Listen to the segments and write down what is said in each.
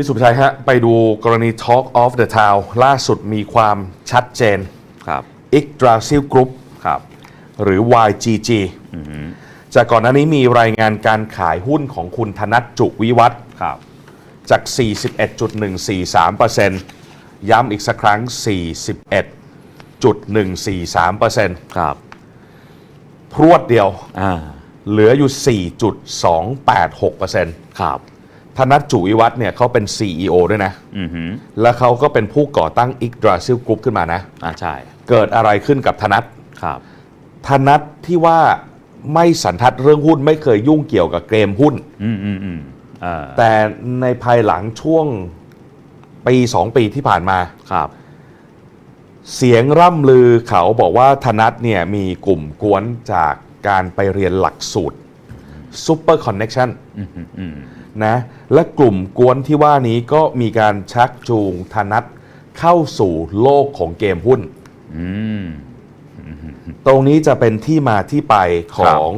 พี่สุภชัยฮะไปดูกรณี Talk of the Town ล่าสุดมีความชัดเจนครับ i g d r a s i l Group ครับหรือ YGG จากก่อนหน้านี้มีรายงานการขายหุ้นของคุณธนัทจุวิวัฒน์ครับจาก 41.143%ย้ำอีกสักครั้ง 41.143%ครับพรวดเดียวอ่าเหลืออยู่ 4.286%ครับ ธนัทจุวิวัฒน์เนี่ยเขาเป็น CEO ด้วยนะ อือหือแล้วเขาก็เป็นผู้ก่อตั้ง i g d r a s i l Group ขึ้นมานะ อ่าใช่เกิดอะไรขึ้นกับธนัทครับ ธนัทที่ว่าไม่สันทัดเรื่องหุ้นไม่เคยยุ่งเกี่ยวกับเกมหุ้น อืมอืมอืมอ่าแต่ในภายหลังช่วงปีสองปีที่ผ่านมา ครับ เสียงร่ำลือเขาบอกว่าธนัทเนี่ยมีกลุ่มกวนจากการไปเรียนหลักสูตร Super Connection อืมอืมอืม นะและกลุ่มกวนที่ว่านี้ก็มีการชักจูงธนัทเข้าสู่โลกของเกมหุ้นอืมตรงนี้จะเป็นที่มาที่ไปของ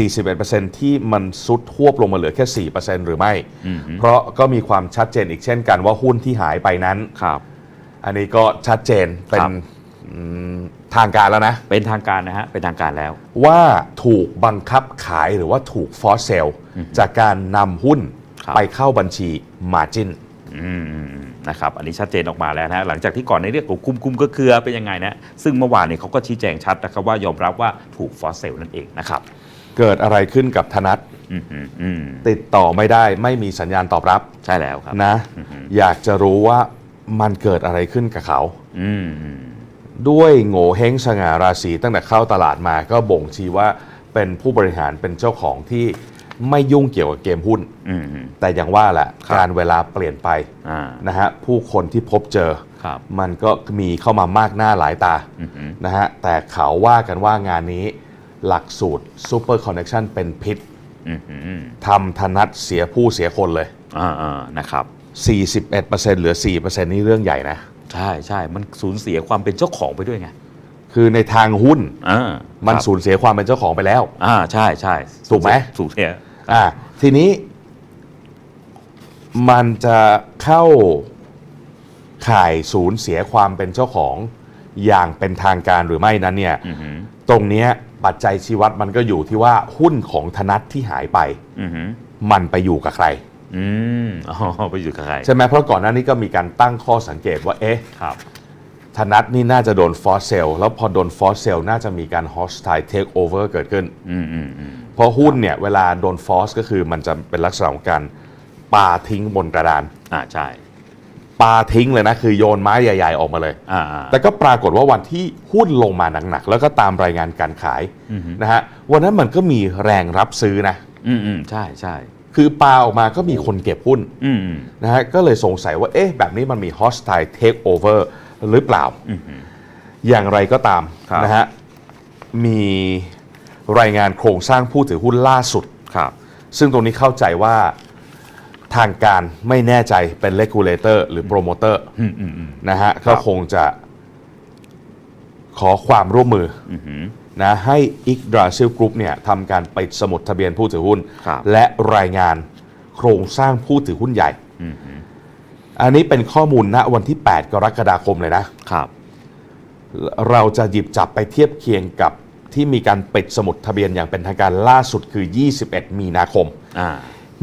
41%ที่มันซุดทวบลงมาเหลือแค่ 4%หรือไม่อืมเพราะก็มีความชัดเจนอีกเช่นกันว่าหุ้นที่หายไปนั้นครับอันนี้ก็ชัดเจนเป็นครับอืม ทางการแล้วนะ เป็นทางการนะฮะ เป็นทางการแล้ว ว่าถูกบังคับขายหรือว่าถูกฟอสเซลจากการนำหุ้นครับไปเข้าบัญชี Margin อืมอืมอืมนะครับ อันนี้ชัดเจนออกมาแล้วนะฮะหลังจากที่ก่อนในเรื่องของคุมคุมก็คือเป็นยังไงนะ ซึ่งเมื่อวานเนี่ยเขาก็ชี้แจงชัดนะครับว่ายอมรับว่าถูกฟอสเซลนั่นเองนะครับ เกิดอะไรขึ้นกับธนัทอืมอืมอืมติดต่อไม่ได้ไม่มีสัญญาณตอบรับใช่แล้วครับนะ อยากจะรู้ว่ามันเกิดอะไรขึ้นกับเขาอืมอืม ด้วยโง่เฮงสง่าราศีตั้งแต่เข้าตลาดมาก็บ่งชี้ว่าเป็นผู้บริหารเป็นเจ้าของที่ไม่ยุ่งเกี่ยวกับเกมหุ้น อืมอืมแต่อย่างว่าแหละครับการเวลาเปลี่ยนไปอ่านะฮะผู้คนที่พบเจอ ครับ มันก็มีเข้ามามากหน้าหลายตาอืมอืมนะฮะแต่เขาว่ากันว่างานนี้หลักสูตร Super Connection เป็นพิษอืมอืมอืมทำธนัทเสียผู้เสียคนเลย อ่าอ่านะครับ 41%เหลือ 4%นี่เรื่องใหญ่นะ ใช่ใช่มันสูญเสียความเป็นเจ้าของไปด้วยไงคือในทางหุ้นอ่ามันครับสูญเสียความเป็นเจ้าของไปแล้ว อ่าใช่ใช่ถูกไหมสูญเสียอ่าทีนี้ มันจะเข้าข่ายสูญเสียความเป็นเจ้าของอย่างเป็นทางการหรือไม่นั้นเนี่ย อือหือตรงเนี้ยปัจจัยชี้วัดมันก็อยู่ที่ว่าหุ้นของธนัทที่หายไป อือหือมันไปอยู่กับใคร อืมอ๋อไปอยู่กับใครใช่ไหมเพราะก่อนหน้านี้ก็มีการตั้งข้อสังเกตว่าเอ๊ะครับธนัทนี่น่าจะโดนฟอสเซลแล้วพอโดนฟอสเซลน่าจะมีการ hostile takeover เกิดขึ้นอืมอืมอืมเพราะหุ้นเนี่ยเวลาโดนฟอสก็คือมันจะเป็นลักษณะของการปาทิ้งบนกระดาน อ่าใช่ปาทิ้งเลยนะ คือโยนไม้ใหญ่ๆ ออกมาเลย อ่าอ่าแต่ก็ปรากฏว่าวันที่หุ้นลงมาหนักๆ แล้วก็ตามรายงานการขายอือหือนะฮะวันนั้นมันก็มีแรงรับซื้อนะ อืมอืมใช่ใช่ คือปาออกมาก็มีคนเก็บหุ้นอืมอืมนะฮะก็เลยสงสัยว่าเอ๊ะแบบนี้มันมี hostile takeover หรือเปล่า อือหืออย่างไรก็ตามครับ นะฮะมีรายงานโครงสร้างผู้ถือหุ้นล่าสุด ครับ ซึ่งตรงนี้เข้าใจว่าทางการไม่แน่ใจเป็น regulator หรือ promoter อืมอืมอืม นะฮะครัก็บ คงจะขอความร่วมมืออือหือ นะให้ i g d r a s i l Group เนี่ยทำการปิดสมุดทะเบียนผู้ถือหุ้น ครับและรายงานโครงสร้างผู้ถือหุ้นใหญ่ อือหืออันนี้เป็นข้อมูลณวันที่ 8 กรกฎาคมเลยนะ ครับ เราจะหยิบจับไปเทียบเคียงกับที่มีการปิดสมุดทะเบียนอย่างเป็นทางการล่าสุดคือ 21 มีนาคม อ่า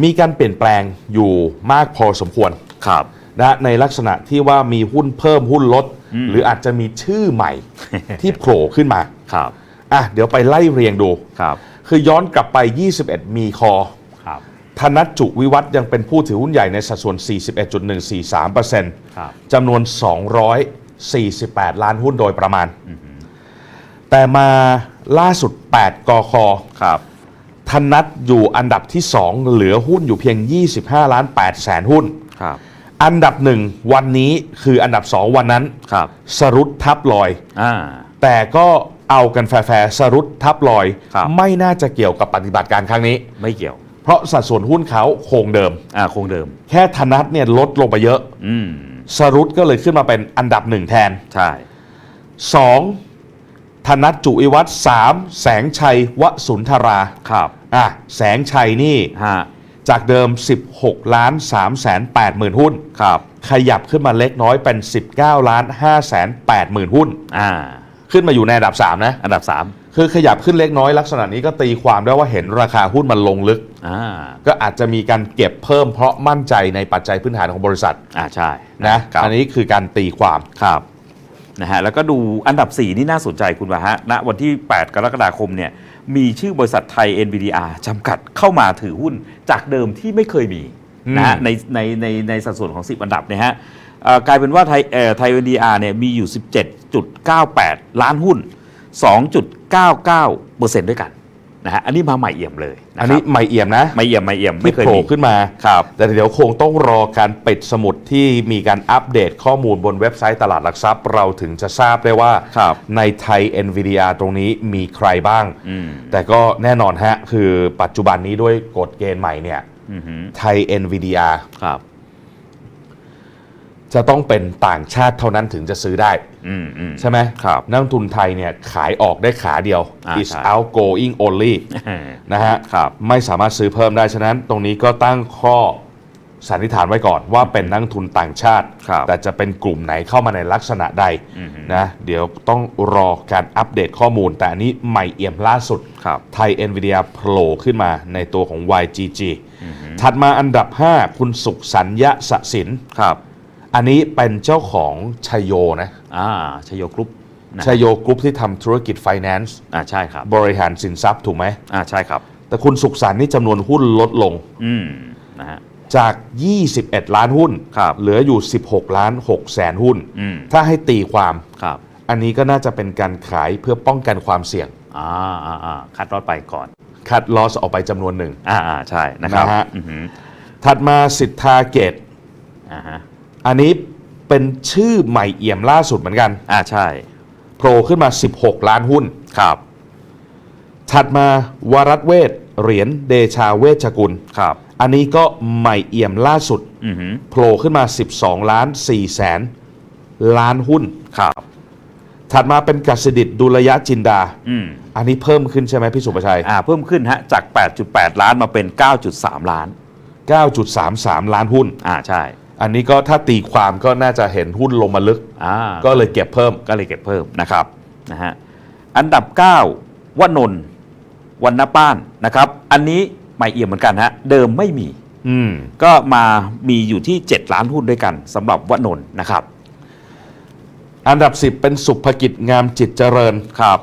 มีการเปลี่ยนแปลงอยู่มากพอสมควรครับ นะในลักษณะที่ว่ามีหุ้นเพิ่มหุ้นลด หรืออาจจะมีชื่อใหม่ที่โผล่ขึ้นมา ครับ อะเดี๋ยวไปไล่เรียงดูครับ คือย้อนกลับไป 21 มีคอครับธนัทจุวิวัฒน์ยังเป็นผู้ถือหุ้นใหญ่ในสัดส่วน 41.143%ครับจำนวน 248 ล้านหุ้นโดยประมาณ แต่มาล่าสุด 8 กคครับธนัทอยู่อันดับที่ 2 เหลือหุ้นอยู่เพียง 25 ล้าน8แสนหุ้น ครับอันดับหนึ่งวันนี้คืออันดับ2วันนั้น ครับ สรุปทับลอย อ่า แต่ก็ เอากันแฟร์ๆสรุปทับลอย ครับ ไม่น่าจะเกี่ยวกับปฏิบัติการครั้งนี้ ไม่เกี่ยวเพราะสัดส่วนหุ้นเขาคงเดิม อ่าคงเดิม แค่ธนัทเนี่ยลดลงไปเยอะ อืม สรุปก็เลยขึ้นมาเป็นอันดับหนึ่งแทน ใช่ 2. ธนัทจุวิวัฒน์สามแสงชัยวสุนทราครับอะแสงชัยนี่ ฮะจากเดิม 16 ล้าน3แสน8หมื่นหุ้น ครับ ขยับขึ้นมาเล็กน้อยเป็น 19 ล้าน5แสน8หมื่นหุ้น อ่า ขึ้นมาอยู่ในอันดับ 3 นะ อันดับคือขยับขึ้นเล็กน้อยลักษณะนี้ก็ตีความได้ว่าเห็นราคาหุ้นมันลงลึก3อ่าก็อาจจะมีการเก็บเพิ่มเพราะมั่นใจในปัจจัยพื้นฐานของบริษัทอ่าใช่นะครับอันนี้คือการตีความครับนะฮะแล้วก็ดูอันดับ 4 นี่น่าสนใจคุณวะฮะณวันที่ 8 กรกฎาคมเนี่ยมีชื่อบริษัทไทย NVDR จำกัดเข้ามาถือหุ้นจากเดิมที่ไม่เคยมีนะฮะอืมในในในในสัดส่วนของ 10 อันดับเนี่ยฮะ เอ่อกลายเป็นว่าไทยเอ่อไทย NVDR เนี่ยมีอยู่ 17.98 ล้านหุ้น 2.99%ด้วยกันนะฮะอันนี้มาใหม่เอี่ยมเลยะครับอันนี้ไม่เอี่ยมนะไม่เอี่ยมไม่เอี่ยมไม่ที่เคยโผล่มีขึ้นมา ครับ แต่เดี๋ยวคงต้องรอการปิดสมุดที่มีการอัปเดตข้อมูลบนเว็บไซต์ตลาดหลักทรัพย์ เราถึงจะทราบได้ว่า ครับในไทย NVIDIA ตรงนี้มีใครบ้าง อืม แต่ก็แน่นอนฮะ คือปัจจุบันนี้ด้วยกฎเกณฑ์ใหม่เนี่ย อือหือไทย NVIDIA ครับ จะต้องเป็นต่างชาติเท่านั้นถึงจะซื้อได้ อืมอืม ใช่ไหมครับนักลงทุนไทยเนี่ยขายออกได้ขาเดียว อ่า is ใช่ outgoing only นะฮะครับไม่สามารถซื้อเพิ่มได้ฉะนั้น ตรงนี้ก็ตั้งข้อสันนิษฐานไว้ก่อนว่าเป็นนักลงทุนต่างชาติ ครับแต่จะเป็นกลุ่มไหนเข้ามาในลักษณะใดอือฮึ นะเดี๋ยวต้องรอการอัปเดตข้อมูล แต่อันนี้ใหม่เอี่ยมล่าสุด ครับ ไทย NVIDIA โผล่ขึ้นมาในตัวของ YGG ถัดมาอันดับ 5 คุณสุขสัญญะสสิน ครับ อันนี้เป็นเจ้าของชยโยนะอ่าชโยกรุ๊ปนะชยโยกรุ๊ปที่ทำธุรกิจ Finance อ่าใช่ครับบริหารสินทรัพย์ถูกไหม อ่าใช่ครับ แต่คุณสุขสันต์นี่จำนวนหุ้นลดลงอืมนะฮะ จาก 21 ล้านหุ้น ครับ เหลืออยู่ 16 ล้าน6แสนหุ้น อืมถ้าให้ตีความ ครับอันนี้ก็น่าจะเป็นการขายเพื่อป้องกันความเสี่ยง อ่าอ่าอ่าคัดรอดไปก่อนคัดลอสออกไปจำนวนหนึ่ง อ่าอ่าใช่นะครับนะฮะ อือหือถัดมาสิทธาเกตอ่าฮะ อันนี้เป็นชื่อใหม่เอี่ยมล่าสุดเหมือนกันอ่าใช่โผล่ขึ้นมา 16 ล้านหุ้น ครับ ถัดมาวรัตเวทเหรียญเดชาเวชกุล ครับอันนี้ก็ใหม่เอี่ยมล่าสุดอือหือโผล่ขึ้นมา 12 ล้าน4แสนล้านหุ้น ครับ ถัดมาเป็นกัสดิตดุลยะจินดา อืมอันนี้เพิ่มขึ้นใช่ไหมพี่สุประชัย อ่าเพิ่มขึ้นฮะจาก 8.8 ล้านมาเป็น 9.3 ล้าน 9.33 ล้านหุ้น อ่าใช่ อันนี้ก็ถ้าตีความก็น่าจะเห็นหุ้นลงมาลึก อ่าก็เลยเก็บเพิ่ม ก็เลยเก็บเพิ่มนะครับนะฮะอันดับ 9วนนท์วันนป้านนะครับ อันนี้ใหม่เอี่ยมเหมือนกันฮะเดิมไม่มี อืม ก็มามีอยู่ที่ 7 ล้านหุ้นด้วยกันสำหรับวนนท์นะครับอันดับ 10 เป็นสุภกิจงามจิตเจริญ ครับ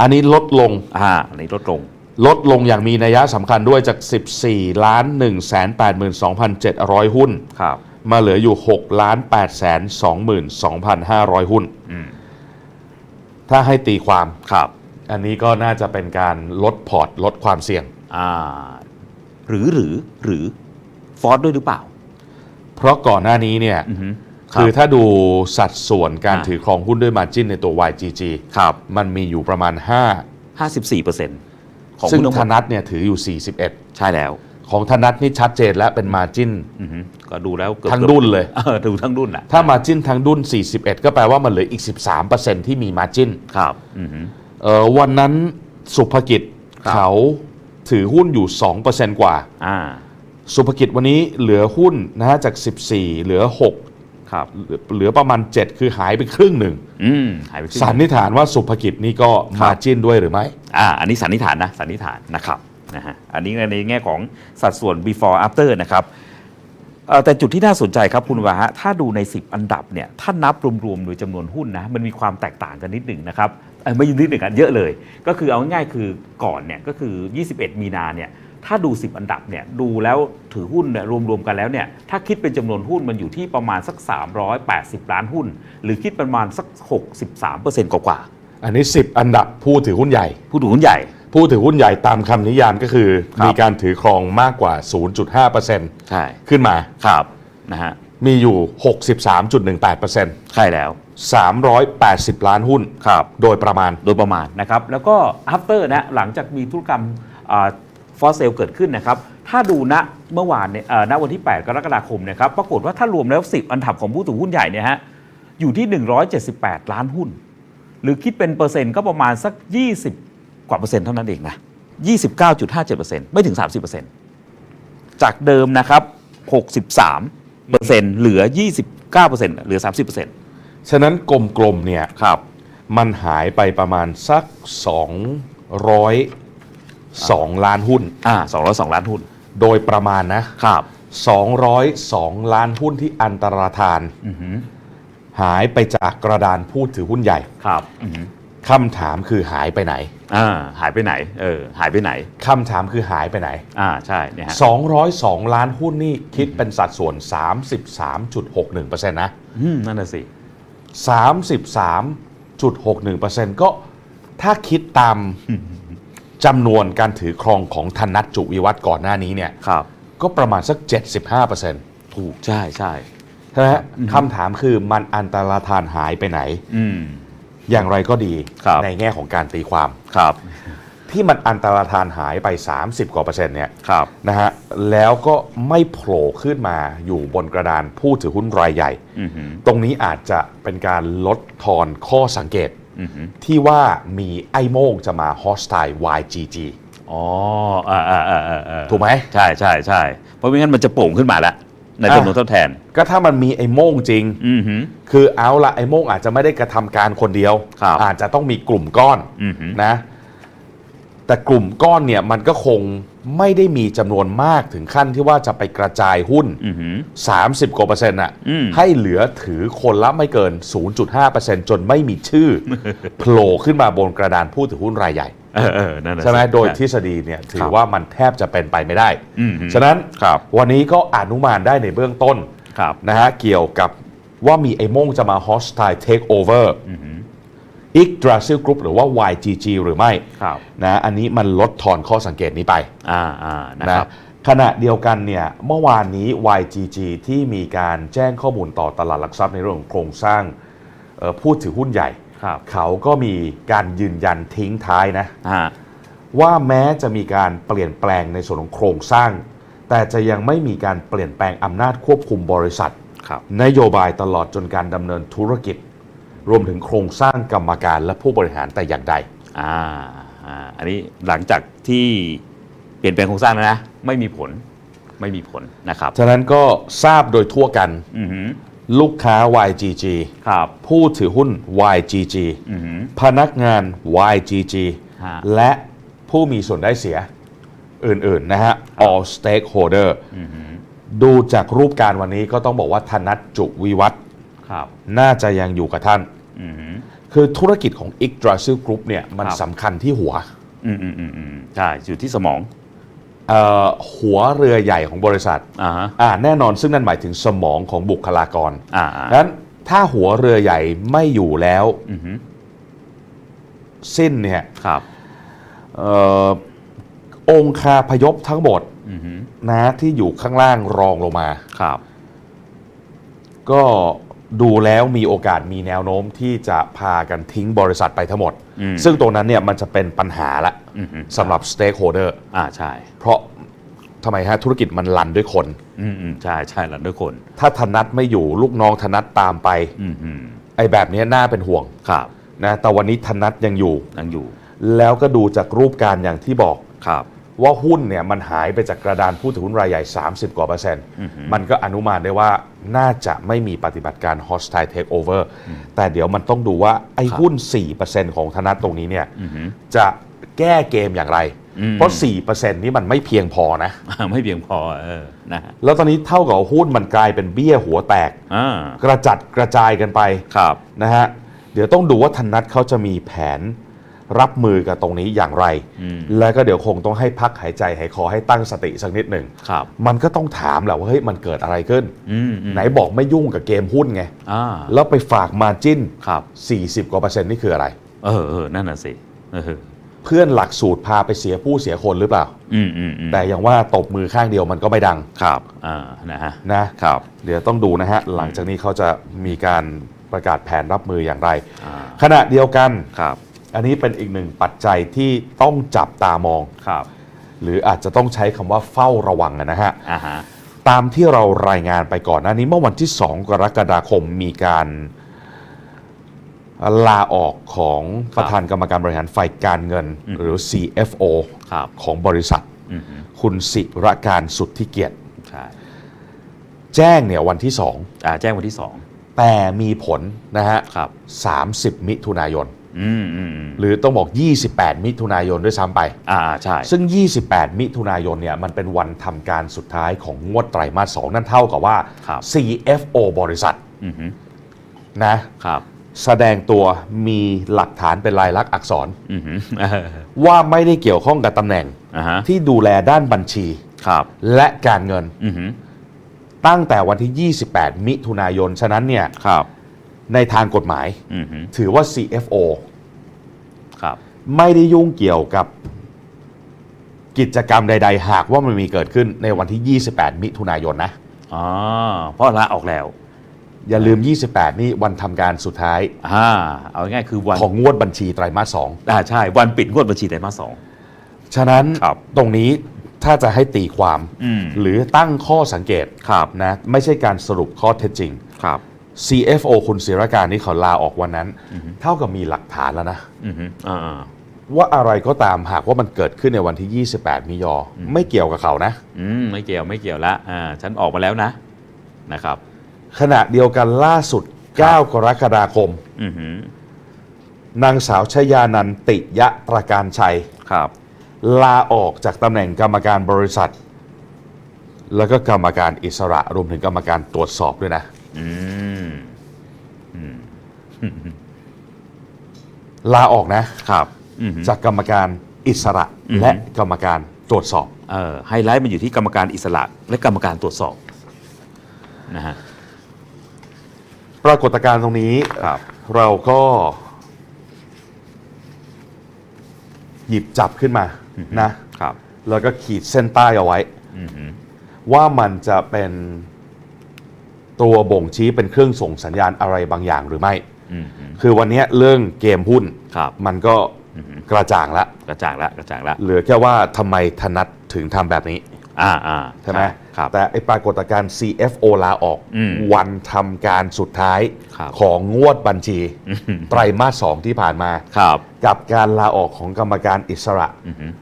อันนี้ลดลง อ่าอันนี้ลดลง ลดลงอย่างมีนัยสำคัญด้วยจาก 14 ล้าน 1 8 2 700 หุ้น ครับ มาเหลืออยู่ 6 ล้าน8 2 2 500 หุ้นอืมถ้าให้ตีความ ครับ อันนี้ก็น่าจะเป็นการลดพอร์ตลดความเสี่ยง อ่า หรือหรือหรือฟอร์ดด้วยหรือเปล่าเพเพราะก่อนหน้านี้เนี่ย อือฮึคือถ้าดูสัดส่วนการอ่า ถือครองหุ้นด้วยมาจิ้นในตัว YGG ครับ มันมีอยู่ประมาณ 54เปอร์เซ็นต์ ของ5ซึ่งหุ้นทั้งหธมดนัทเนี่ยถืออยู่ 41 ใช่แล้ว ของธนัทนี่ชัดเจนและเป็นมาจิ้น อือฮึก็ดูแล้วเกือบทั้งดุนเลย เออดูทั้งดุนอะถ้ามาจิ้นทั้งดุน41 ก็แปลว่ามันเหลืออีก 13%ที่มีมาจิ้นครับอือฮึเออวันนั้นสุภกิจครับเขาถือหุ้นอยู่ 2%กว่า อ่า สุภกิจวันนี้เหลือหุ้นนะฮะจาก 14 เหลือ 6 ครับเหลือประมาณ 7 คือหายไปครึ่งหนึ่งอืมหายไปครึ่งสันนิษฐานว่าสุภกิจนี่ก็ครับมาจิ้นด้วยหรือไม่อ่าอันนี้สันนิษฐานนะสันนิษฐานนะครับนะฮะอันนี้ในแง่ของสัดส่วน before after นะครับเอ่อแต่จุดที่น่าสนใจครับคุณวาฮะถ้าดูใน 10 อันดับเนี่ยถ้านับรวมๆโดยจำนวนหุ้นนะมันมีความแตกต่างกันนิดหนึ่งนะครับเอ้ยไม่นิดหนึ่งกันเยอะเลย ก็คือเอาง่ายๆคือก่อนเนี่ยก็คือ 21 มีนาเนี่ย ถ้าดู 10 อันดับเนี่ยดูแล้วถือหุ้นเนี่ยรวมๆกันแล้วเนี่ยถ้าคิดเป็นจำนวนหุ้นมันอยู่ที่ประมาณสัก 380 ล้านหุ้น หรือคิดประมาณสัก 63%กว่าอันนี้ 10 อันดับผู้ถือหุ้นใหญ่ ๆผู้ถือหุ้นใหญ่ ผู้ถือหุ้นใหญ่ตามคำนิยามก็คือ ครับ มีการถือครองมากกว่า 0.5%ใช่ขึ้นมา ครับนะฮะมีอยู่ 63.18%ใช่แล้ว 380 ล้านหุ้น ครับ โดยประมาณ โดยประมาณนะครับ แล้วก็ after นะหลังจากมีธุรกรรม ฟอสเซลเกิดขึ้นนะครับ ถ้าดูณเมื่อวานเนี่ยเอ่อณวันที่ 8 กรกฎาคมนะครับ ปรากฏว่าถ้ารวมแล้ว 10 อันดับของผู้ถือหุ้นใหญ่เนี่ยฮะ อยู่ที่ 178 ล้านหุ้น หรือคิดเป็นเปอร์เซ็นต์ก็ประมาณสัก 20 กว่าเปอร์เซ็นต์เท่านั้นเองนะ 29.57%ไม่ถึง 30%นจากเดิมนะครับ 63เปอร์เซ็นต์เหลือ 29เปอร์เซ็นต์เหลือ 30เปอร์เซ็นต์ฉะนั้นกลมๆเนี่ยครับมันหายไปประมาณสัก 202ล้านหุ้นอ่า202ล้านหุ้น โดยประมาณนะครับ202 ล้านหุ้นที่อันตรธาน อือหือหายไปจากกระดานผู้ถือหุ้นใหญ่ครับอือหือคำถามคือหายไปไหนอ่าหายไปไหน เออ หายไปไหน คำถามคือหายไปไหไหนอ่า ใช่ เนี่ยฮะ202 ล้านหุ้นนี่คิดเป็นสัดส่วน 33.61%นะ อืมนั่นน่ะสิ 33.61%ก็ถ้าคิดตาม จำนวนการถือครองของธนัทจุวิวัฒน์ก่อนหน้านี้เนี่ยครับก็ประมาณสัก 75%ถูกใช่ใช่ใช่ไหมฮะคำถามคือมันอันตรธานหายไปไหนอืมอย่างไรก็ดีครับในแง่ของการตีความครับ ที่มันอันตรธานหายไป 30 กว่าเปอร์เซ็นต์เนี่ยครับนะฮะแล้วก็ไม่โผล่ขึ้นมาอยู่บนกระดานผู้ถือหุ้นรายใหญ่อือหือตรงนี้อาจจะเป็นการลดทอนข้อสังเกตอือหือ ที่ว่ามีไอ้โม่งจะมา hostile YGG อ๋ออ่าอ่าอ่าอ่าอ่าถูกไหมใช่ใช่ใช่เพราะไม่งั้นมันจะโป่งขึ้นมาแล้วในจำนวนอะทดแทน ก็ถ้ามันมีไอ้โม่งจริงอือหือคือเอาละไอ้โม่งอาจจะไม่ได้กระทำการคนเดียวครับอาจจะต้องมีกลุ่มก้อนอือหือนะ แต่กลุ่มก้อนเนี่ยมันก็คงไม่ได้มีจำนวนมากถึงขั้นที่ว่าจะไปกระจายหุ้นอือหือ30 กว่าเปอร์เซ็นต์อะอืมให้เหลือถือคนละไม่เกิน 0.5%จนไม่มีชื่อโผล่ขึ้นมาบนกระดานผู้ถือหุ้นรายใหญ่เออเออนั่นน่ะใช่ไหมสิโดยทฤษฎีเนี่ยถืครัอบว่ามันแทบจะเป็นไปไม่ได้อืมฮึฉะนั้นครับวันนี้ก็อนุมานได้ในเบื้องต้นครับนะฮะเกี่ยวกับว่ามีไอ้โม่งจะมา hostile take over อื อหืออีกดราซิลกรุ๊ปหรือว่า YGG หรือไม่ครับนะอันนี้มันลดทอนข้อสังเกตนี้ไปอ่าอ่านะนะครับขณะเดียวกันเนี่ยเมื่อวานนี้ YGG ที่มีการแจ้งข้อมูลต่อตลาดหลักทรัพย์ในเรื่องของโครงสร้างเอ่อผู้ถือหุ้นใหญ่ครับเขาก็มีการยืนยันทิ้งท้ายนะฮะว่าแม้จะมีการเปลี่ยนแปลงในส่วนของโครงสร้าง แต่จะยังไม่มีการเปลี่ยนแปลงอำนาจควบคุมบริษัทครับนโยบายตลอดจนการดำเนินธุรกิจ รวมถึงโครงสร้างกรรมการและผู้บริหารแต่อย่างใด อ่าอ่าอันนี้หลังจากที่เปลี่ยนแปลงโครงสร้างแล้วนะ ไม่มีผลไม่มีผลนะครับ ฉะนั้นก็ทราบโดยทั่วกันอือหือลูกค้า YGG ครับ ผู้ถือหุ้น YGG อือหือ พนักงาน YGG ฮะ และผู้มีส่วนได้เสียอื่น ๆ นะฮะ all stakeholder อือหือ ดูจากรูปการวันนี้ก็ต้องบอกว่าธนัทจุวิวัฒน์ ครับ น่าจะยังอยู่กับท่าน อือหือคือธุรกิจของ i g d r a s i l Group เนี่ยมันครับสำคัญที่หัวอืมอืมอืมอืมใช่อยู่ที่สมองเอ่อหัวเรือใหญ่ของบริษัทอ่าฮะอ่าแน่นอนซึ่งนั่นหมายถึงสมองของบุคลากรอ่าอ่าดังนั้นถ้าหัวเรือใหญ่ไม่อยู่แล้ว อือหือสิ้นเนี่ยครับเอ่อองคาพยพทั้งหมดอือหือนะที่อยู่ข้างล่างรองลงมา ครับ ก็ ดูแล้วมีโอกาสมีแนวโน้มที่จะพากันทิ้งบริษัทไปทั้งหมดอืมซึ่งตรงนั้นเนี่ยมันจะเป็นปัญหาละอือหือสำหรับ stakeholder อ่าใช่ เพราะทำไมฮะธุรกิจมันรันด้วยคน อืมอืมใช่ใช่แล้วด้วยคน ถ้าธนัทไม่อยู่ลูกน้องธนัทตามไป อืมอืมไอ้แบบนี้น่าเป็นห่วงครับนะแต่วันนี้ธนัทยังอยู่ยังอยู่ แล้วก็ดูจากรูปการอย่างที่บอกครับ ว่าหุ้นเนี่ยมันหายไปจากกระดานผู้ถือหุ้นรายใหญ่ 30 กว่าเปอร์เซ็นต์อือหือมันก็อนุมานได้ว่าน่าจะไม่มีปฏิบัติการ hostile takeover แต่เดี๋ยวมันต้องดูว่าไอ้หุ้น 4%ของธนัทตรงนี้เนี่ยอือหือจะแก้เกมอย่างไรอืมเพราะ 4%นี่มันไม่เพียงพอนะ ไม่เพียงพอเออนะฮะแล้วตอนนี้เท่ากับว่าหุ้นมันกลายเป็นเบี้ยหัวแตกอ่ากระจัดกระจายกันไปครับนะฮะ เดี๋ยวต้องดูว่าธนัทเขาจะมีแผน รับมือกับตรงนี้อย่างไรอืมแล้วก็เดี๋ยวคงต้องให้พักหายใจหายคอให้ตั้งสติสักนิดหนึ่งครับมันก็ต้องถามแหละว่าเฮ้ยมันเกิดอะไรขึ้นอืมอืมไหนบอกไม่ยุ่งกับเกมหุ้นไงอ่าแล้วไปฝากมาจิ้นครับ40กว่าเปอร์เซ็นต์นี่คืออะไร เออเออนั่นน่ะสิเออเพื่อนหลักสูตรพาไปเสียผู้เสียคนหรือเปล่าอืมอืมอืมแต่อย่างว่าตบมือข้างเดียวมันก็ไม่ดังครับอ่านะฮะนะครับ เดี๋ยวต้องดูนะฮะ หลังจากนี้เขาจะมีการประกาศแผนรับมืออย่างไรอ่าขณะเดียวกันครับ อันนี้เป็นอีกหนึ่งปัจจัยที่ต้องจับตามอง ครับ หรืออาจจะต้องใช้คำว่าเฝ้าระวังอะนะฮะ อ่าฮะ ตามที่เรารายงานไปก่อนหน้านี้เมื่อวันที่ 2 กรกฎาคมมีการลาออกของประธานกรรมการบริหารฝ่ายการเงินอืมหรือ CFO ครับ ของบริษัท อืมฮึคุณสิรการสุดที่เกียรติ ใช่ แจ้งเนี่ยวันที่ อ่า แจ้งวันที่สอง2 แต่มีผลนะฮะ ครับ 30 มิถุนายนอืมอืมอืม หรือต้องบอก 28 มิถุนายนด้วยซ้ำไป อ่าใช่ ซึ่ง 28 มิถุนายนเนี่ยมันเป็นวันทำการสุดท้ายของงวดไตรมาส 2 นั่นเท่ากับว่าครับ CFO บริษัทอืมฮึนะครับ แสดงตัวมีหลักฐานเป็นลายลักษณ์อักษรอืมฮึว่าไม่ได้เกี่ยวข้องกับตำแหน่งอ่าฮะที่ดูแลด้านบัญชีครับและการเงินอืมฮึตั้งแต่วันที่ 28 มิถุนายน ฉะนั้นเนี่ยครับ ในทางกฎหมาย อืมฮึถือว่า CFO ครับ ไม่ได้ยุ่งเกี่ยวกับกิจกรรมใด ๆ หากว่ามันมีเกิดขึ้นในวันที่ 28 มิถุนายนนะ อ๋อ เพราะลาออกแล้วอย่าลืม 28 นี่วันทำการสุดท้ายอ่าเอาง่ายๆคือวันของงวดบัญชีไตรมาสอ่าใช่ วันปิดงวดบัญชีไตรมาสสอง2ฉะนั้นครับตรงนี้ถ้าจะให้ตีความอืม หรือตั้งข้อสังเกตครับ นะไม่ใช่การสรุปข้อเท็จจริง ครับ CFO คุณศิรการนี่เขาลาออกวันนั้น เท่ากับมีหลักฐานแล้วนะอืมฮึอ่าอ่าว่าอะไรก็ตามหากว่ามันเกิดขึ้นในวันที่ 28 มิยอ ไม่เกี่ยวกับเขานะอืมไม่เกี่ยวไม่เกี่ยวละอ่าฉันออกมาแล้วนะนะครับ ขณะเดียวกันล่าสุดครับ9กรกฎาคมอือหือนางสาวชยานันท์ติยะประการชัยครับ ลาออกจากตำแหน่งกรรมการบริษัท แล้วก็กรรมการอิสระรวมถึงกรรมการตรวจสอบด้วยนะ อืม ลาออกนะครับอือหือจากกรรมการอิสระอืมและกรรมการตรวจสอบเออไฮไลท์มันอยู่ที่กรรมการอิสระและกรรมการตรวจสอบนะฮะปรากฏการณ์ตรงนี้ครับเราก็ หยิบจับขึ้นมานะครับ แล้วก็ขีดเส้นใต้เอาไว้อือหือว่ามันจะเป็นตัวบ่งชี้เป็นเครื่องส่งสัญญาณอะไรบางอย่างหรือไม่อืมหือ คือวันนี้เรื่องเกมหุ้นครับมันก็กระจ่างละกระจ่างละกระจ่างละเหลือแค่ว่าทำไมธนัทถึงทำแบบนี้อ่าอ่าใช่ไหมครับแต่ไอปรากฏการณ์ CFO ลาออกอืมวันทำการสุดท้ายครับของงวดบัญชี ไตรมาสสองที่ผ่านมาครับ กับการลาออกของกรรมการอิสระอือหือ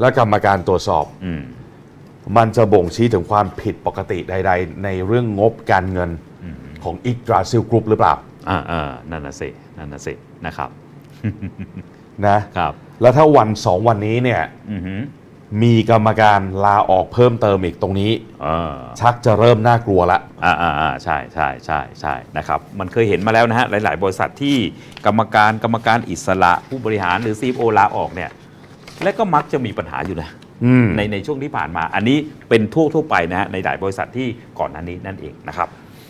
และกรรมการตรวจสอบอืมมันจะบ่งชี้ถึงความผิดปกติใด ๆ ในเรื่องงบการเงินของอิกราซิลกรุ๊ปหรือเปล่า อ่าอ่านั่นน่ะสินั่นน่ะสินะครับ นะครับ แล้วถ้าวันสองวันนี้เนี่ยอือหือมีกรรมการลาออกเพิ่มเติมอีกตรงนี้เออชักจะเริ่มน่ากลัวละ อ่าอ่าอ่าใช่ใช่ใช่ใช่นะครับมันเคยเห็นมาแล้วนะฮะหลาย ๆ บริษัทที่กรรมการกรรมการอิสระผู้บริหารหรือ CFO ลาออกเนี่ยและก็มักจะมีปัญหาอยู่นะอืมในในช่วงที่ผ่านมา อันนี้เป็นทั่วทั่วๆไปนะฮะในหลายบริษัทที่ก่อนหน้านี้นั่นเองนะครับ